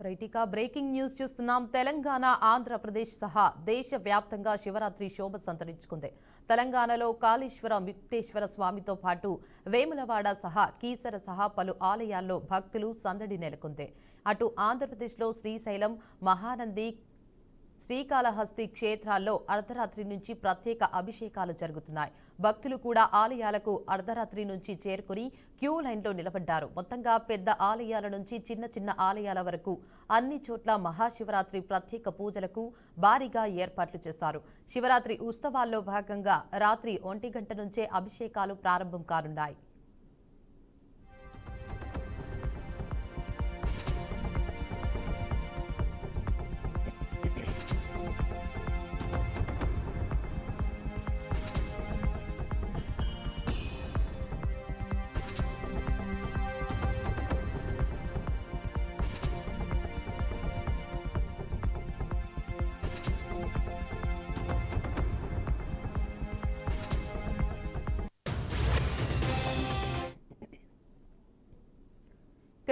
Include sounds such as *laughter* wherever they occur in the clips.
రైటిక breaking news చూస్తున్నాం. తెలంగాణ ఆంధ్రప్రదేశ్ సహా దేశవ్యాప్తంగా శివరాత్రి శోభ సంతరించుకుంది. తెలంగాణలో కాళేశ్వర ముక్తేశ్వర స్వామితో పాటు వేములవాడ సహా కీసర సహా పలు ఆలయాల్లో భక్తులు సందడి నెలకొంది. అటు ఆంధ్రప్రదేశ్లో శ్రీశైలం మహానంది శ్రీకాళహస్తి క్షేత్రాల్లో అర్ధరాత్రి నుంచి ప్రత్యేక అభిషేకాలు జరుగుతున్నాయి. భక్తులు కూడా ఆలయాలకు అర్ధరాత్రి నుంచి చేరుకుని క్యూ లైన్లో నిలబడ్డారు. మొత్తంగా పెద్ద ఆలయాల నుంచి చిన్న చిన్న ఆలయాల వరకు అన్ని చోట్ల మహాశివరాత్రి ప్రత్యేక పూజలకు భారీగా ఏర్పాట్లు చేశారు. శివరాత్రి ఉత్సవాల్లో భాగంగా రాత్రి ఒంటి గంట నుంచే అభిషేకాలు ప్రారంభం కానున్నాయి.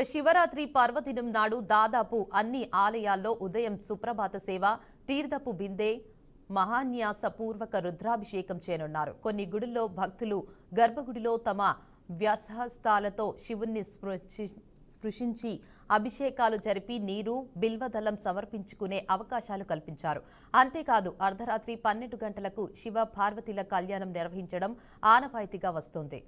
ఇక శివరాత్రి పర్వదినం నాడు దాదాపు అన్ని ఆలయాల్లో ఉదయం సుప్రభాత సేవ తీర్థపు బిందె మహాన్యాసపూర్వక రుద్రాభిషేకం చేయనున్నారు. కొన్ని గుడుల్లో భక్తులు గర్భగుడిలో తమ వ్యసహస్తాలతో శివుణ్ణి స్పృశి- స్పృశించి అభిషేకాలు జరిపి నీరు బిల్వదళం సమర్పించుకునే అవకాశాలు కల్పించారు. అంతేకాదు అర్ధరాత్రి పన్నెండు గంటలకు శివ పార్వతీల కళ్యాణం నిర్వహించడం ఆనవాయితీగా వస్తోంది.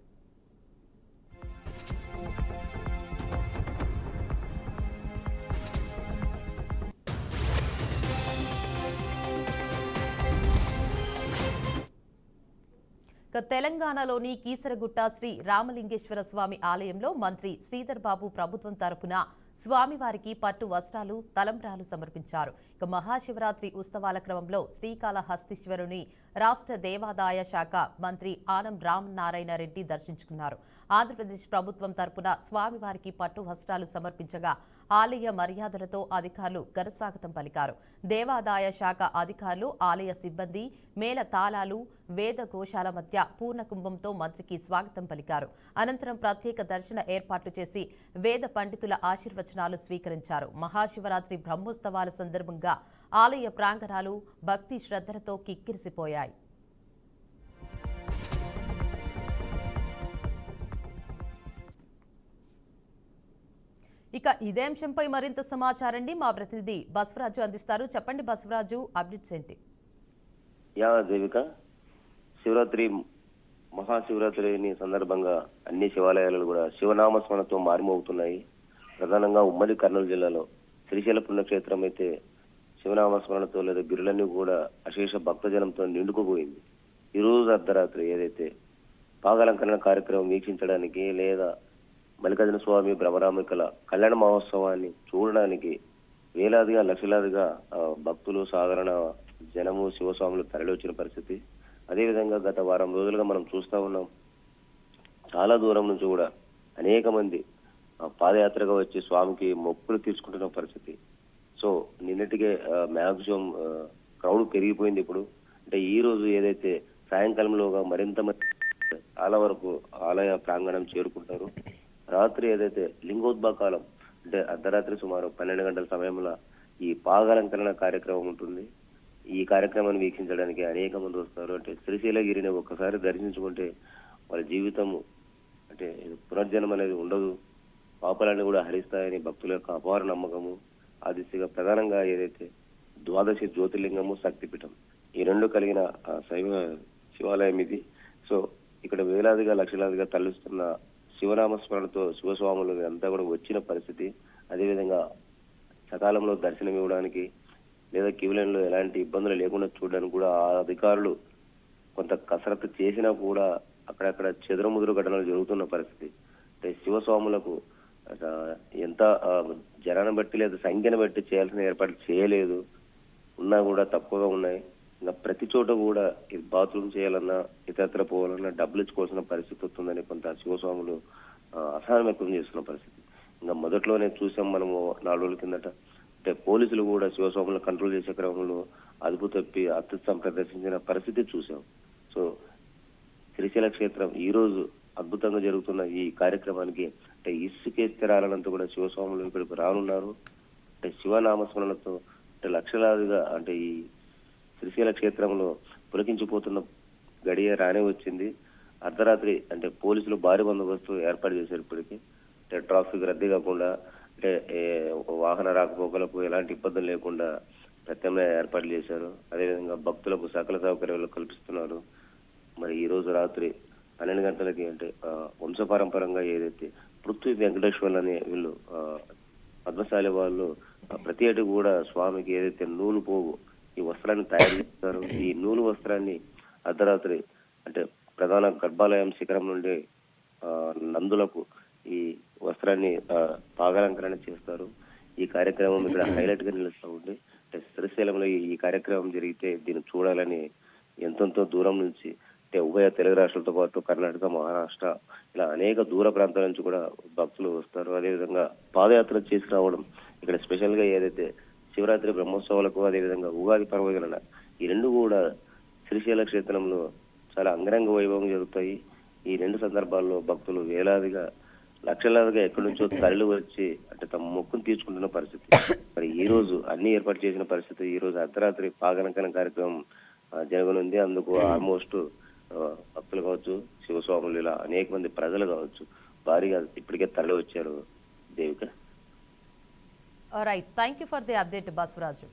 తెలంగాణలోని కీసరగుట్ట శ్రీ రామలింగేశ్వర స్వామి ఆలయంలో మంత్రి శ్రీధర్ బాబు ప్రభుత్వం తరపున స్వామివారికి పట్టు వస్త్రాలు తలంబ్రాలు సమర్పించారు. ఇక మహాశివరాత్రి ఉత్సవాల క్రమంలో శ్రీకాళహస్తీశ్వరుని రాష్ట్ర దేవాదాయ శాఖ మంత్రి ఆనం రామనారాయణ రెడ్డి దర్శించుకున్నారు. ఆంధ్రప్రదేశ్ ప్రభుత్వం తరపున స్వామివారికి పట్టు వస్త్రాలు సమర్పించగా ఆలయ మర్యాదలతో అధికారులు ఘనస్వాగతం పలికారు. దేవాదాయ శాఖ అధికారులు ఆలయ సిబ్బంది మేళ తాళాలు వేద ఘోషాల మధ్య పూర్ణకుంభంతో మంత్రికి స్వాగతం పలికారు. అనంతరం ప్రత్యేక దర్శన ఏర్పాట్లు చేసి వేద పండితుల ఆశీర్వచనాలు స్వీకరించారు. మహాశివరాత్రి బ్రహ్మోత్సవాల సందర్భంగా ఆలయ ప్రాంగణాలు భక్తి శ్రద్ధలతో కిక్కిరిసిపోయాయి. ఇక ఇదే అంశంపై మరింత సమాచారాన్ని మా ప్రతినిధి బసవరాజు అందిస్తారు. చెప్పండి బసవరాజు అప్డేట్స్ ఏంటి? యా దేవిక శివరాత్రి మహాశివరాత్రిని సందర్భంగా అన్ని శివాలయాలు కూడా శివనామస్మరణతో మారుమవుతున్నాయి ప్రధానంగా ఉమ్మడి కర్నూలు జిల్లాలో శ్రీశైల పుణ్యక్షేత్రం అయితే శివనామస్మరణతో లేదా గిరులన్నీ కూడా అశేష భక్తజనంతో నిండుకుపోయింది. ఈ రోజు అర్ధరాత్రి ఏదైతే పాగలంకరణ కార్యక్రమం వీక్షించడానికి లేదా మల్లికార్జున స్వామి భ్రమరామికల కళ్యాణ మహోత్సవాన్ని చూడడానికి వేలాదిగా లక్షలాదిగా భక్తులు సాధారణ జనము శివస్వాములు తరలి వచ్చిన పరిస్థితి. అదేవిధంగా గత వారం రోజులుగా మనం చూస్తా ఉన్నాం. చాలా దూరం నుంచి కూడా అనేక మంది పాదయాత్రగా వచ్చి స్వామికి మొక్కులు తీసుకుంటున్న పరిస్థితి. సో నిన్నటికే మ్యాక్సిమం క్రౌడ్ పెరిగిపోయింది ఇప్పుడు. అంటే ఈ రోజు ఏదైతే సాయంకాలంలోగా మరింత మంది చాలా వరకు ఆలయ ప్రాంగణం చేరుకుంటారు. రాత్రి ఏదైతే లింగోద్భాకాలం అంటే అర్ధరాత్రి సుమారు పన్నెండు గంటల సమయంలో ఈ పాగాలంకరణ కార్యక్రమం ఉంటుంది. ఈ కార్యక్రమాన్ని వీక్షించడానికి అనేక మంది వస్తారు. అంటే శ్రీశైలగిరిని ఒక్కసారి దర్శించుకుంటే వాళ్ళ జీవితము అంటే పునర్జన్మ అనేది ఉండదు. పాపాలన్నీ కూడా హరిస్తాయని భక్తుల యొక్క అపార నమ్మకము. ఆ దిశగా ప్రధానంగా ఏదైతే ద్వాదశి జ్యోతిర్లింగము శక్తిపీఠం ఈ రెండు కలిగిన శైవ శివాలయం ఇది. సో ఇక్కడ వేలాదిగా లక్షలాదిగా తల్లిస్తున్న శివనామస్మరణతో శివస్వాములు అంతా కూడా వచ్చిన పరిస్థితి. అదేవిధంగా సకాలంలో దర్శనం ఇవ్వడానికి లేదా క్యూలైన్లో ఎలాంటి ఇబ్బందులు లేకుండా చూడడానికి కూడా ఆ అధికారులు కొంత కసరత్తు చేసినా కూడా అక్కడక్కడ చెదురుముదురు ఘటనలు జరుగుతున్న పరిస్థితి. అంటే శివస్వాములకు ఎంత జనాన్ని బట్టి లేదా సంఖ్యను బట్టి చేయాల్సిన ఏర్పాట్లు చేయలేదు. ఉన్నా కూడా తక్కువగా ఉన్నాయి. ఇంకా ప్రతి చోట కూడా ఇది బాత్రూమ్ చేయాలన్నా ఇతరత్ర పోవాలన్నా డబ్బులు ఇచ్చుకోవాల్సిన పరిస్థితి వస్తుందని కొంత శివస్వాములు అసహనం వ్యక్తం చేస్తున్న పరిస్థితి. ఇంకా మొదట్లోనే చూసాం మనము నాలుగు రోజుల కిందట. అంటే పోలీసులు కూడా శివస్వాములను కంట్రోల్ చేసే క్రమంలో అదుపు తప్పి అత్యుత్సాహం ప్రదర్శించిన పరిస్థితి చూసాం. సో శ్రీశైల క్షేత్రం ఈ రోజు అద్భుతంగా జరుగుతున్న ఈ కార్యక్రమానికి అంటే ఇసుకెత్తి రాలనంత కూడా శివస్వాములు ఇక్కడికి రానున్నారు. అంటే శివనామస్మరణతో అంటే లక్షలాదిగా అంటే ఈ శ్రీశైల క్షేత్రంలో పులకించిపోతున్న గడియ రానే వచ్చింది. అర్ధరాత్రి అంటే పోలీసులు భారీ బందోబస్తు ఏర్పాటు చేశారు ఇప్పటికీ అంటే ట్రాఫిక్ రద్దీ కాకుండా అంటే వాహన రాకపోకలకు ఎలాంటి ఇబ్బందులు లేకుండా ప్రత్యామ్నాయ ఏర్పాట్లు చేశారు. అదేవిధంగా భక్తులకు సకల సౌకర్యాలు కల్పిస్తున్నారు. మరి ఈ రోజు రాత్రి పన్నెండు గంటలకి అంటే వంశపారంపరంగా ఏదైతే పృథ్వీ వెంకటేశ్వర్లు అనే వీళ్ళు పద్మశాలి వాళ్ళు ప్రతి ఏటి కూడా స్వామికి ఏదైతే నూలు పోగు వస్త్రాన్ని తయారు చేస్తారు. *coughs* ఈ నూలు వస్త్రాన్ని అర్ధరాత్రి అంటే ప్రధాన గర్భాలయం శిఖరం నుండి నందులకు ఈ వస్త్రాన్ని పాగాలంకరణ చేస్తారు. ఈ కార్యక్రమం ఇక్కడ *coughs* హైలైట్గా నిలుస్తూ ఉంది. అంటే శ్రీశైలంలో ఈ- ఈ కార్యక్రమం జరిగితే దీన్ని చూడాలని ఎంతెంతో దూరం నుంచి అంటే ఉభయ తెలుగు రాష్ట్రాలతో పాటు కర్ణాటక మహారాష్ట్ర ఇలా అనేక దూర ప్రాంతాల నుంచి కూడా భక్తులు వస్తారు. అదేవిధంగా పాదయాత్ర చేసి రావడం ఇక్కడ స్పెషల్గా ఏదైతే శివరాత్రి బ్రహ్మోత్సవాలకు అదేవిధంగా ఉగాది పర్వదిన ఈ రెండు కూడా శ్రీశైల క్షేత్రంలో చాలా అంగరంగ వైభవం జరుగుతాయి. ఈ రెండు సందర్భాల్లో భక్తులు వేలాదిగా లక్షలాదిగా ఎక్కడి నుంచో తరలి వచ్చి అంటే తమ మొక్కును తీర్చుకుంటున్న పరిస్థితి. మరి ఈ రోజు అన్ని ఏర్పాటు చేసిన పరిస్థితి ఈ రోజు అర్ధరాత్రి పాగనకన కార్యక్రమం జరగనుంది. అందుకు ఆల్మోస్ట్ భక్తులు కావచ్చు శివస్వాములు ఇలా అనేక మంది ప్రజలు కావచ్చు భారీగా ఇప్పటికే తరలి వచ్చారు Devika. All right. Thank you for the update, Baswaraju.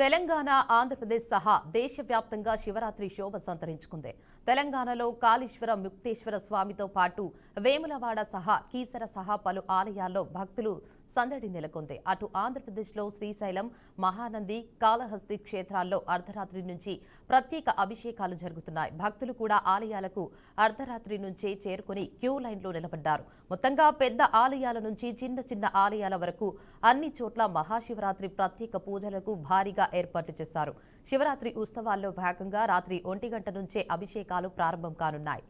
Telangana Andhra Pradesh సహా దేశవ్యాప్తంగా శివరాత్రి శోభ సంతరించుకుంది. తెలంగాణలో కాళీశ్వర ముక్తేశ్వర స్వామితో పాటు వేములవాడ సహా కీసర సహా పలు ఆలయాల్లో భక్తులు సందడి నెలకొంది. అటు ఆంధ్రప్రదేశ్లో శ్రీశైలం మహానంది కాళహస్తి క్షేత్రాల్లో అర్ధరాత్రి నుంచి ప్రత్యేక అభిషేకాలు జరుగుతున్నాయి. భక్తులు కూడా ఆలయాలకు అర్ధరాత్రి నుంచే చేరుకుని క్యూ లైన్లో నిలబడ్డారు. మొత్తంగా పెద్ద ఆలయాల నుంచి చిన్న చిన్న ఆలయాల వరకు అన్ని చోట్ల మహాశివరాత్రి ప్రత్యేక పూజలకు భారీగా ఏర్పాట్లు చేశారు. శివరాత్రి ఉత్సవాల్లో భాగంగా రాత్రి ఒంటి గంట నుంచే అభిషేకాలు ప్రారంభం కానున్నాయి.